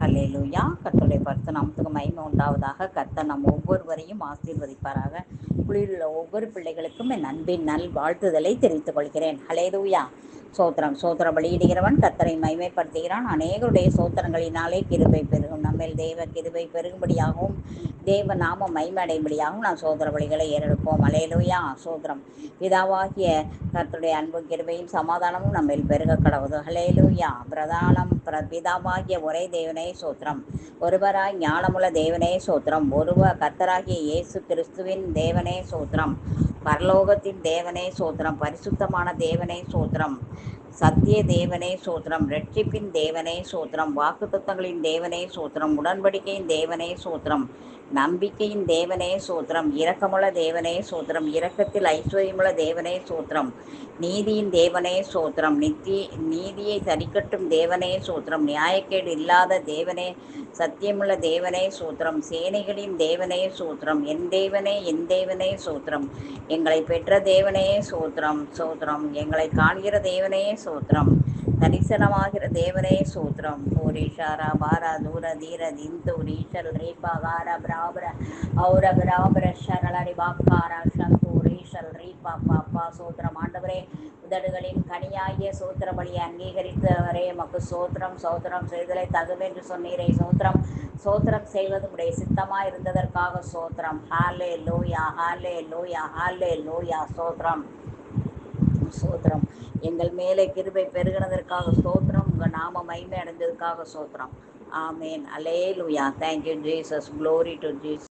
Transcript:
அல்லேலூயா கத்தோடைய பரிசு நமக்கு மயிமை உண்டாவதாக. கர்த்தர் நம் ஒவ்வொருவரையும் ஆசீர்வதிப்பாராக. குளிரில் ஒவ்வொரு பிள்ளைகளுக்கும் என் அன்பின் நல் வாழ்த்துதலை தெரிவித்துக் கொள்கிறேன். ஹலேலூயா சோத்திரம். சோத்திர பலியிடுகிறவன் கத்தரை மைமைப்படுத்துகிறான் அநேகருடைய சோத்திரங்களினாலே கிருபை பெருகும். நம்மில் தெய்வ கிருபை பெருகும்படியாகவும் தேவ நாம மைமடையும்படியாகவும் நாம் சோதர வழிகளை ஏறெடுப்போம். அலேலூயா சோத்திரம். பிதாவாகிய கர்த்தருடைய அன்பு கிருபையும் சமாதானமும் நம்மில் பெருக கடவுது. ஹலேலூயா பிரதானம் பிர பிதாவாகிய ஒரே தேவனே சோத்திரம். ஒருவராய் ஞானமுள்ள தேவனே சோத்திரம். ஒருவர் கர்த்தராகிய இயேசு கிறிஸ்துவின் தேவனே சோத்திரம். பரலோகத்தின் தேவனே சோத்திரம் பரிசுத்தமான தேவனே சோத்திரம் சத்திய தேவனே சோத்திரம் ரட்சிப்பின் தேவனே சோத்திரம் வாக்குத்தத்தங்களின் தேவனே சோத்திரம் உடன்படிக்கையின் தேவனே சோத்திரம் நம்பிக்கையின் தேவனே சூத்திரம் இரக்கமுள்ள தேவனே சூத்திரம் இரக்கத்தில் ஐஸ்வர்யமுள்ள தேவனே சூத்திரம் நீதியின் தேவனே சூத்திரம் நித்தி நீதியை தரிக்கட்டும் தேவனே சூத்திரம் நியாயக்கேடு இல்லாத தேவனே சத்தியமுள்ள தேவனே சூத்திரம் சேனைகளின் தேவனே சூத்திரம் என் தேவனே என் தேவனே சூத்திரம் எங்களை பெற்ற தேவனே சூத்திரம் சூத்திரம் எங்களை காண்கிற தேவனே சூத்திரம். தரிசனமாகிற தேவரே சூத்திரம் பூரீஷாரா பாரா தூர தீர திந்தூர் ஈஷல் ரீபாகார பிராபர ஔர பிராபர ஷரளரி பாக்காரா சந்தூர் ரீஷல் ரீபா பாப்பா சூத்திரம். ஆண்டவரே உதடுகளின் கனியாகிய சூத்திர பலியை அங்கீகரித்தவரே மக்கு சோத்திரம் சோத்திரம் செய்தலை தகுவென்று சொன்னீரே சோத்திரம். சோத்திரம் செய்வது உடைய சித்தமாக இருந்ததற்காக சோத்திரம். ஹாலே லோயா ஹாலே லோயா ஹாலே லோயா சோத்திரம். சோத்திரம் எங்கள் மேலே கிருபை பெருகினதற்காக சோத்திரம் உங்கள் நாம மைமை அடைந்ததுக்காக சோத்திரம் amen. Hallelujah thank you Jesus glory to Jesus